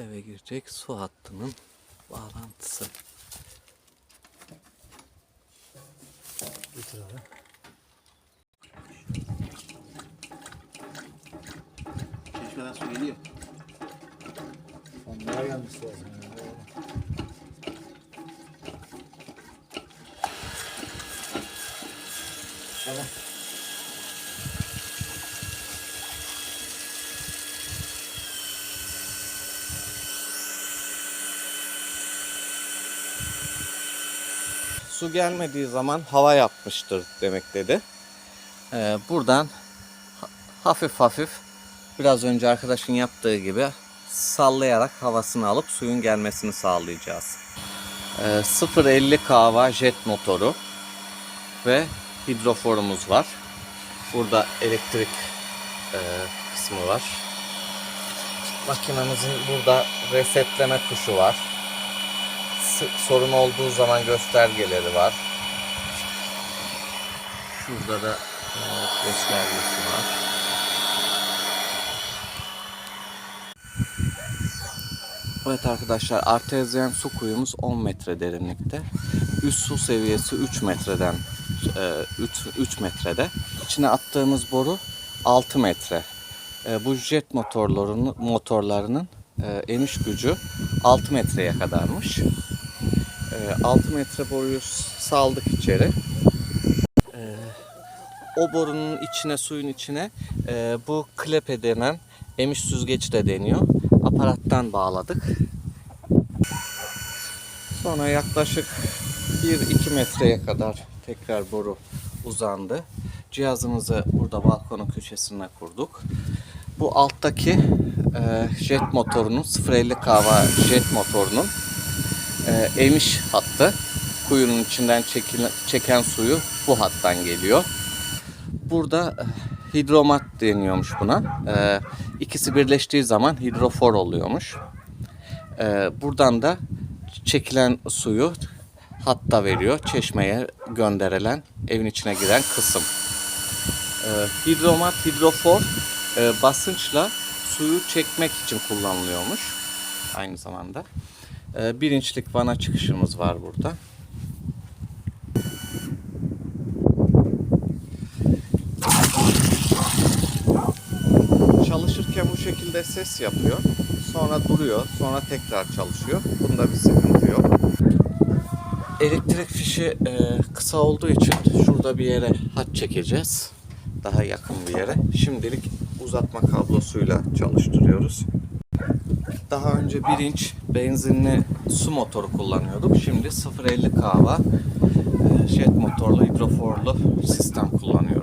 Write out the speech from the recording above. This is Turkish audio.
eve girecek su hattının bağlantısı. Getir abi. Çeşmeden su geliyor. Onlara gelmesi lazım. Yani. Tamam. Su gelmediği zaman hava yapmıştır demek dedi. Ee, buradan ha- hafif hafif biraz önce arkadaşın yaptığı gibi sallayarak havasını alıp suyun gelmesini sağlayacağız. Ee, 0.50 kava jet motoru ve hidroforumuz var. Burada elektrik e, kısmı var. Makinamızın burada resetleme tuşu var. Sorun olduğu zaman göstergeleri var. Şurada da göstergesi var. Evet arkadaşlar artezyen su kuyumuz 10 metre derinlikte. Üst su seviyesi 3 metreden e, 3, 3 metrede. İçine attığımız boru 6 metre. E, Bu jet motorlarının motorlarının e, emiş gücü 6 metreye kadarmış. E, 6 metre boruyu saldık içeri. E, O borunun içine suyun içine e, bu klepe denen emiş süzgeç de deniyor. Aparattan bağladık. Sonra yaklaşık 1-2 metreye kadar tekrar boru uzandı. Cihazımızı burada balkonun köşesine kurduk. Bu alttaki e, jet motorunun 050 kava jet motorunun e, emiş hattı. Kuyunun içinden çekilen, çeken suyu bu hattan geliyor. Burada e, hidromat deniyormuş buna. E, ikisi birleştiği zaman hidrofor oluyormuş. E, buradan da çekilen suyu hatta veriyor. Çeşmeye gönderilen evin içine giren kısım. E, hidromat, hidrofor e, basınçla suyu çekmek için kullanılıyormuş. Aynı zamanda. E, vana çıkışımız var burada. Çalışırken bu şekilde ses yapıyor. Sonra duruyor. Sonra tekrar çalışıyor. Bunda bir sıkıntı yok. Elektrik fişi e, kısa olduğu için şurada bir yere hat çekeceğiz. Daha yakın bir yere. Şimdilik uzatma kablosuyla çalıştırıyoruz. Daha önce 1 inç benzinli su motoru kullanıyorduk. Şimdi 0.50 kava e, jet motorlu hidroforlu sistem kullanıyoruz.